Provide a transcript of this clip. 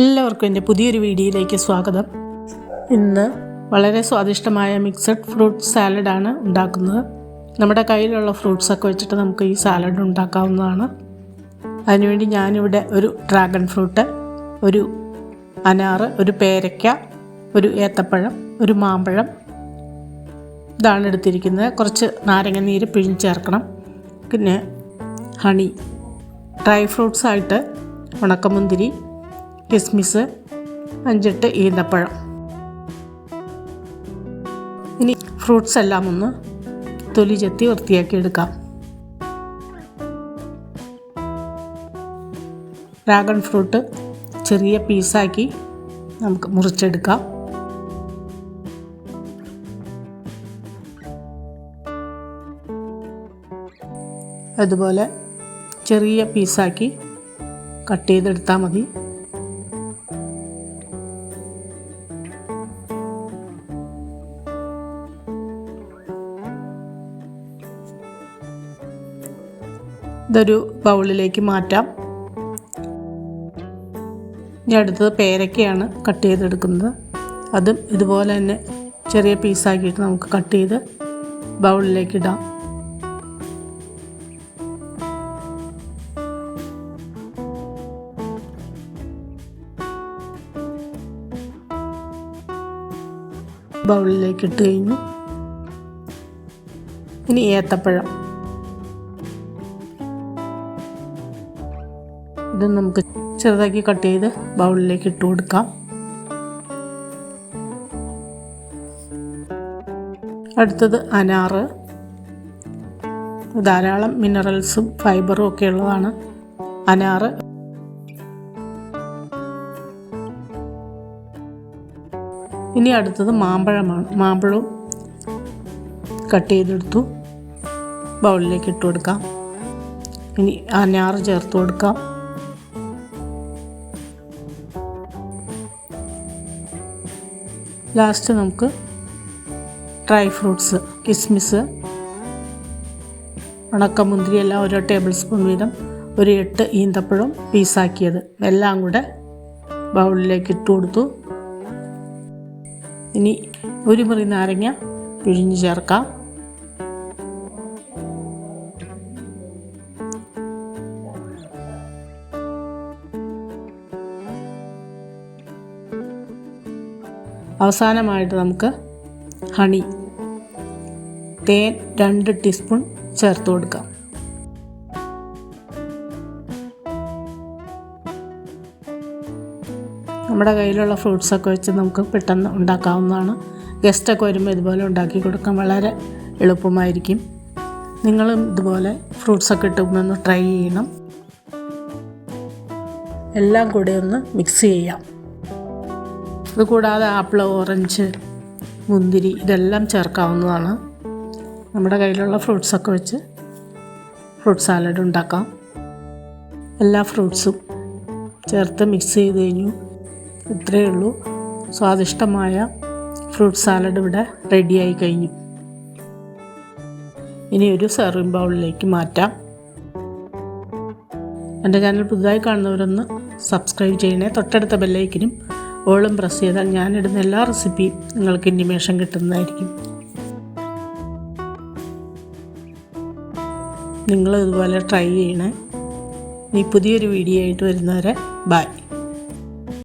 എല്ലാവർക്കും എന്റെ പുതിയൊരു വീഡിയോയിലേക്ക് സ്വാഗതം. ഇന്ന് വളരെ സ്വാദിഷ്ടമായ മിക്സഡ് ഫ്രൂട്ട് സാലഡാണ് ഉണ്ടാക്കുന്നത്. നമ്മുടെ കയ്യിലുള്ള ഫ്രൂട്ട്സൊക്കെ വെച്ചിട്ട് നമുക്ക് ഈ സാലഡ് ഉണ്ടാക്കാവുന്നതാണ്. അതിനുവേണ്ടി ഞാനിവിടെ ഒരു ഡ്രാഗൺ ഫ്രൂട്ട് ഒരു അനാറ് ഒരു പേരയ്ക്ക ഒരു ഏത്തപ്പഴം ഒരു മാമ്പഴം ഇതാണ് എടുത്തിരിക്കുന്നത്. കുറച്ച് നാരങ്ങ നീര് പിഴിഞ്ഞ് പിന്നെ ഹണി ഡ്രൈ ഫ്രൂട്ട്സായിട്ട് ഉണക്കമുന്തിരി കിസ്മിസ് അഞ്ചെട്ട് ഈന്തപ്പഴം. ഇനി ഫ്രൂട്ട്സ് എല്ലാം ഒന്ന് തൊലി ചെത്തി വൃത്തിയാക്കി എടുക്കാം ഡ്രാഗൺ ഫ്രൂട്ട് ചെറിയ പീസാക്കി നമുക്ക് മുറിച്ചെടുക്കാം. അതുപോലെ ചെറിയ പീസാക്കി കട്ട് ചെയ്തെടുത്താൽ മതി. ഇതൊരു ബൗളിലേക്ക് മാറ്റാം. ഇനി അടുത്തത് പേരക്കയാണ് കട്ട് ചെയ്തെടുക്കുന്നത്. അതും ഇതുപോലെ തന്നെ ചെറിയ പീസാക്കിയിട്ട് നമുക്ക് കട്ട് ചെയ്ത് ബൗളിലേക്ക് ഇടാം. ബൗളിലേക്ക് ഇട്ട് കഴിഞ്ഞു. ഇനി ഏത്തപ്പഴം. ഇത് നമുക്ക് ചെറുതാക്കി കട്ട് ചെയ്ത് ബൗളിലേക്ക് ഇട്ട് കൊടുക്കാം. അടുത്തത് അനാറ് ധാരാളം മിനറൽസും ഫൈബറും ഒക്കെ ഉള്ളതാണ് അനാറ് ഇനി അടുത്തത് മാമ്പഴമാണ്. മാമ്പഴവും കട്ട് ചെയ്തെടുത്തു. ബൗളിലേക്ക് ഇട്ട് കൊടുക്കാം. ഇനി അനാറ് ചേർത്ത് കൊടുക്കാം. ലാസ്റ്റ് നമുക്ക് ഡ്രൈ ഫ്രൂട്ട്സ് കിസ്മിസ് ഉണക്കമുന്തിരി എല്ലാം ഓരോ ടേബിൾ സ്പൂൺ വീതം ഒരു എട്ട് ഈന്തപ്പഴം പീസാക്കിയത്. എല്ലാം കൂടെ ബൗളിലേക്ക് ഇട്ട് കൊടുത്തു. ഇനി ഒരു മുറി നാരങ്ങ പിഴിഞ്ഞ് ചേർക്കാം. അവസാനമായിട്ട് നമുക്ക് ഹണി തേൻ രണ്ട് ടീസ്പൂൺ ചേർത്ത് കൊടുക്കാം. നമ്മുടെ കയ്യിലുള്ള ഫ്രൂട്ട്സൊക്കെ വെച്ച് നമുക്ക് പെട്ടെന്ന് ഉണ്ടാക്കാവുന്നതാണ്. ഗസ്റ്റൊക്കെ വരുമ്പോൾ ഇതുപോലെ ഉണ്ടാക്കി കൊടുക്കാൻ വളരെ എളുപ്പമായിരിക്കും. നിങ്ങളും ഇതുപോലെ ഫ്രൂട്ട്സൊക്കെ ഇട്ടുമെന്ന് ട്രൈ ചെയ്യണം. എല്ലാം കൂടെ ഒന്ന് മിക്സ് ചെയ്യാം. ഇത് കൂടാതെ ആപ്പിൾ ഓറഞ്ച് മുന്തിരി ഇതെല്ലാം ചേർക്കാവുന്നതാണ്. നമ്മുടെ കയ്യിലുള്ള ഫ്രൂട്ട്സൊക്കെ വെച്ച് ഫ്രൂട്ട് സാലഡ് ഉണ്ടാക്കാം. എല്ലാ ഫ്രൂട്ട്സും ചേർത്ത് മിക്സ് ചെയ്ത് കഴിഞ്ഞു. ഇത്രയേ ഉള്ളൂ. സ്വാദിഷ്ടമായ ഫ്രൂട്ട് സാലഡ് ഇവിടെ റെഡിയായി കഴിഞ്ഞു. ഇനി ഒരു സെർവിങ് ബൗളിലേക്ക് മാറ്റാം. എന്റെ ചാനൽ പുതുതായി കാണുന്നവരൊന്ന് സബ്സ്ക്രൈബ് ചെയ്യണേ. തൊട്ടടുത്ത ബെല്ലൈക്കിനും ഓളും പ്രസ് ചെയ്താൽ ഞാനിടുന്ന എല്ലാ റെസിപ്പിയും നിങ്ങൾക്ക് ഇൻഡിമേഷൻ കിട്ടുന്നതായിരിക്കും. നിങ്ങളിതുപോലെ ട്രൈ ചെയ്യണേ. ഇനി പുതിയൊരു വീഡിയോ ആയിട്ട് വരുന്നവരെ ബൈ